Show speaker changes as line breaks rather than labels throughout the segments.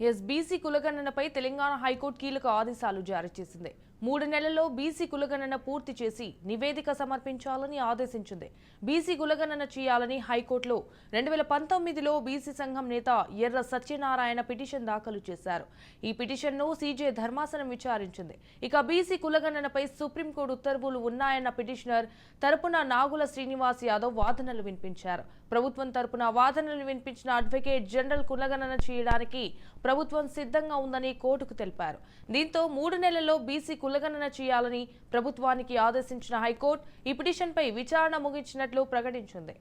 SBC కులగణనపై Telangana high court కీలక ఆదేశాలు జారీ చేసింది. మూడు నెలల్లో బీసీ కులగణన పూర్తి చేసి నివేదిక సమర్పించాలని ఆదేశించింది. బీసీ కులగణన చేయాలని హైకోర్టులో రెండు వేల పంతొమ్మిదిలో బీసీ సంఘం నేత ఎర్ర సత్యనారాయణ పిటిషన్ దాఖలు చేశారు. ఈ పిటిషన్ను సీజే ధర్మాసనం విచారించింది. ఇక బీసీ కులగణనపై సుప్రీంకోర్టు ఉత్తర్వులు ఉన్నాయన్న పిటిషనర్ తరపున నాగుల శ్రీనివాస్ యాదవ్ వాదనలు వినిపించారు. ప్రభుత్వం తరపున వాదనలు వినిపించిన అడ్వకేట్ జనరల్ కులగణన చేయడానికి ప్రభుత్వం సిద్ధంగా ఉందని కోర్టుకు తెలిపారు. దీంతో మూడు నెలల్లో బీసీ కులగణన చేయాలని ప్రభుత్వానికి ఆదేశించిన హైకోర్టు ఈ పిటిషన్పై విచారణ ముగించినట్లు ప్రకటించింది.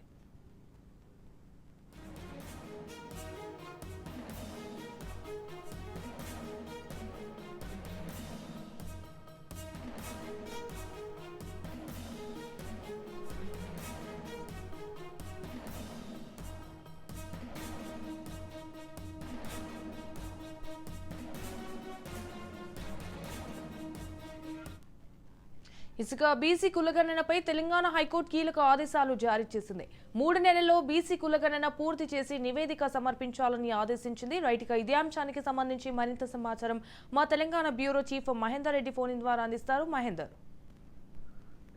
ఇసుక బీసీ కులగణనపై తెలంగాణ హైకోర్టు కీలక ఆదేశాలు జారీ చేసింది. మూడు నెలల్లో బీసీ కులగణన పూర్తి చేసి నివేదిక సమర్పించాలని ఆదేశించింది. రైట్ ఇదే అంశానికి సంబంధించి మరింత సమాచారం మా Telangana bureau chief Mahender Reddy phone ద్వారా అందిస్తారు. మహేందర్.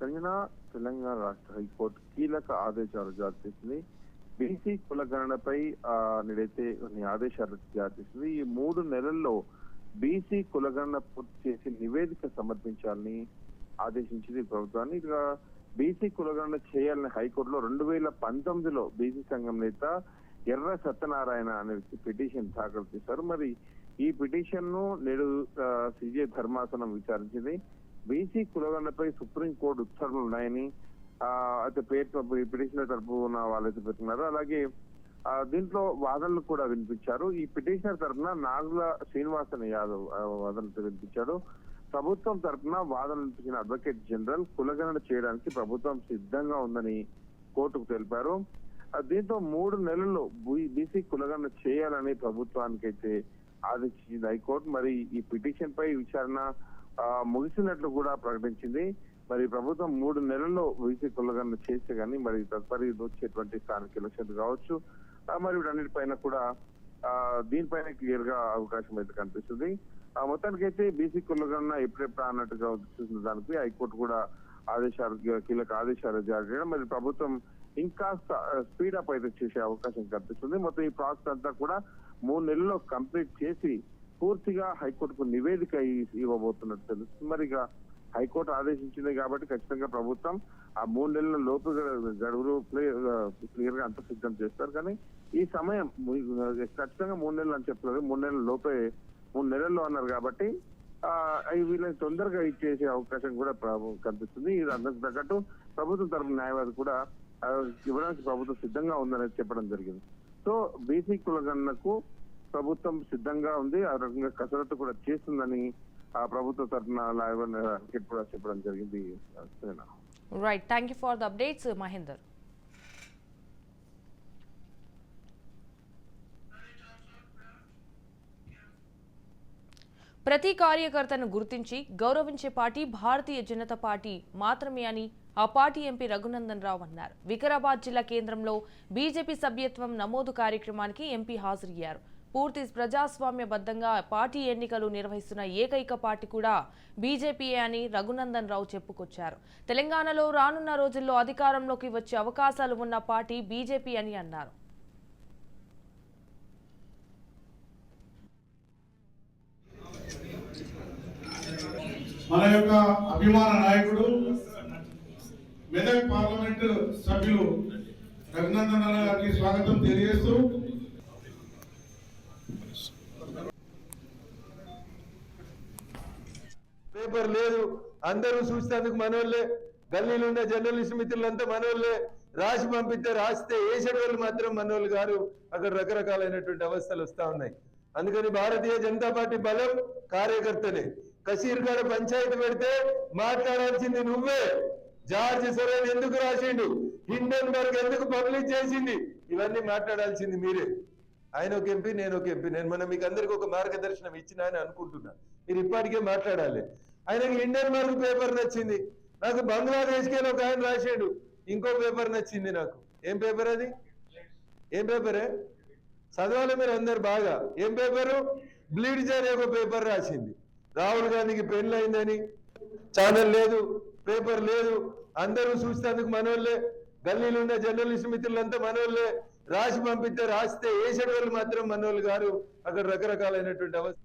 తెలంగాణ తెలంగాణ రాష్ట్ర హైకోర్టు కీలక ఆదేశాలు జారీ చేసింది. బీసీ కులగణనపై నేడైతే కొన్ని ఆదేశాలు జారీ చేసింది. ఈ మూడు నెలల్లో బీసీ కులగణన పూర్తి చేసి నివేదిక సమర్పించాలని ఆదేశించింది ప్రభుత్వాన్ని. ఇక బీసీ కులగణన చేయాలని హైకోర్టులో రెండు వేల పంతొమ్మిదిలో బీసీ సంఘం నేత ఎర్ర సత్యనారాయణ అనే వ్యక్తి పిటిషన్ దాఖలు చేశారు. మరి ఈ పిటిషన్ను నేడు సిజే ధర్మాసనం విచారించింది. బీసీ కులగణపై సుప్రీంకోర్టు ఉత్తర్వులు ఉన్నాయని అయితే పేరు పిటిషనర్ తరపు ఉన్న వాళ్ళైతే పెట్టుకున్నారు అలాగే దీంట్లో వాదనలు కూడా వినిపించారు. ఈ పిటిషనర్ తరఫున నాగుల శ్రీనివాసన్ యాదవ్ వాదనతో వాదనలు వినిపించాడు ప్రభుత్వం తరఫున వాదనలు వినిపించిన అడ్వకేట్ జనరల్ కులగణన చేయడానికి ప్రభుత్వం సిద్ధంగా ఉందని కోర్టుకు తెలిపారు. దీంతో మూడు నెలల్లో బీసీ కులగణన చేయాలని ప్రభుత్వానికైతే ఆదేశించింది హైకోర్టు. మరి ఈ పిటిషన్ పై విచారణ ముగిసినట్లు కూడా ప్రకటించింది. మరి ప్రభుత్వం మూడు నెలల్లో బీసీ కులగణన చేస్తే కానీ మరి తదుపరి వచ్చేటువంటి స్థానిక ఎలక్షన్ కావచ్చు. మరి వీటన్నిటిపైన కూడా దీనిపైన క్లియర్గా అవకాశం అయితే కనిపిస్తుంది. ఆ, మొత్తానికి అయితే బీసీ కులగణన ఎప్పుడెప్పుడు అన్నట్టుగా చూసిన దానికి హైకోర్టు కూడా ఆదేశాలు కీలక ఆదేశాలు జారీ చేయడం మరి ప్రభుత్వం ఇంకాస్త స్పీడ్ అయితే చేసే అవకాశం కనిపిస్తుంది. మొత్తం ఈ ప్రాసెస్ అంతా కూడా మూడు నెలల్లో కంప్లీట్ చేసి పూర్తిగా హైకోర్టుకు నివేదిక ఇవ్వబోతున్నట్టు తెలుస్తుంది. మరి ఇక హైకోర్టు ఆదేశించింది కాబట్టి ఖచ్చితంగా ప్రభుత్వం ఆ మూడు నెలల లోపు గడువులు క్లియర్గా అంత సిద్ధం చేస్తారు. కానీ ఈ సమయం ఖచ్చితంగా మూడు నెలలు అని చెప్పలేదు. మూడు నెలల లోపే మూడు నెలల్లో అన్నారు కాబట్టి వీళ్ళని తొందరగా ఇచ్చేసే అవకాశం కూడా కనిపిస్తుంది. ఇది అందరికి తగ్గట్టు ప్రభుత్వం తరఫున న్యాయవాది కూడా ఇవ్వడానికి ప్రభుత్వం సిద్ధంగా ఉందని చెప్పడం జరిగింది. సో బీసీ కులగన్నకు ప్రభుత్వం సిద్ధంగా ఉంది. ఆ రకంగా కసరత్తు కూడా చేస్తుందని ఆ ప్రభుత్వ తరఫున న్యాయవాది కూడా చెప్పడం జరిగింది.
Right thank you for the updates Mahender ప్రతి కార్యకర్తను గుర్తించి గౌరవించే పార్టీ భారతీయ జనతా పార్టీ మాత్రమే అని ఆ పార్టీ ఎంపీ రఘునందన్ రావు అన్నారు. వికారాబాద్ జిల్లా కేంద్రంలో బీజేపీ సభ్యత్వం నమోదు కార్యక్రమానికి ఎంపీ హాజరయ్యారు. పూర్తి ప్రజాస్వామ్యబద్ధంగా పార్టీ ఎన్నికలు నిర్వహిస్తున్న ఏకైక పార్టీ కూడా బీజేపీయే అని రఘునందన్ రావు చెప్పుకొచ్చారు. తెలంగాణలో రానున్న రోజుల్లో అధికారంలోకి వచ్చే అవకాశాలు ఉన్న పార్టీ బీజేపీ అని అన్నారు.
మన యొక్క అభిమాన నాయకుడు మెదక్ పార్లమెంట్ సభ్యులు రఘునందన్ గారికి స్వాగతం తెలియజేస్తూ
పేపర్ లేదు. అందరూ చూసేందుకు మనోళ్ళే. గల్లీలు ఉన్న జర్నలిస్ట్ మిత్రులంతా మనోళ్ళే. రాసి పంపిస్తే రాస్తే వేసేటి వాళ్ళు మాత్రం మనోళ్ళు గారు అక్కడ రకరకాలైనటువంటి అవస్థలు వస్తా ఉన్నాయి. అందుకని భారతీయ జనతా పార్టీ బలం కార్యకర్తలే. కసీర్ పంచాయతీ పెడితే మాట్లాడాల్సింది నువ్వే. జార్జ్ సరే ఎందుకు రాసిండు? హిండెన్బర్గ్ ఎందుకు పబ్లిష్ చేసింది? ఇవన్నీ మాట్లాడాల్సింది మీరే. ఆయన ఒక ఎంపీ నేను ఒక ఎంపీ. నేను మనం మీకు అందరికి ఒక మార్గదర్శనం ఇచ్చిన అని అనుకుంటున్నా. మీరు ఇప్పటికే మాట్లాడాలి. ఆయనకి ఇండియన్ పేపర్ నచ్చింది. నాకు బంగ్లాదేశ్కి ఒక ఆయన రాసాడు. ఇంకో పేపర్ నచ్చింది నాకు. ఏం పేపర్ అది? ఏం పేపరే? చదవాలి మీరు అందరు బాగా. ఏం పేపరు? బ్లీడ్ అనే ఒక పేపర్ రాసింది. రాహుల్ గాంధీకి పెళ్ళి అయిందని ఛానల్ లేదు పేపర్ లేదు అందరూ చూసేందుకు మనోళ్ళే. గల్లీలు ఉన్న జర్నలిస్ట్ మిత్రులంతా మనోళ్ళే. రాసి పంపిస్తే రాస్తే వేసేటి వాళ్ళు మాత్రం మనోళ్ళు గారు అక్కడ రకరకాలైనటువంటి అవస్థ.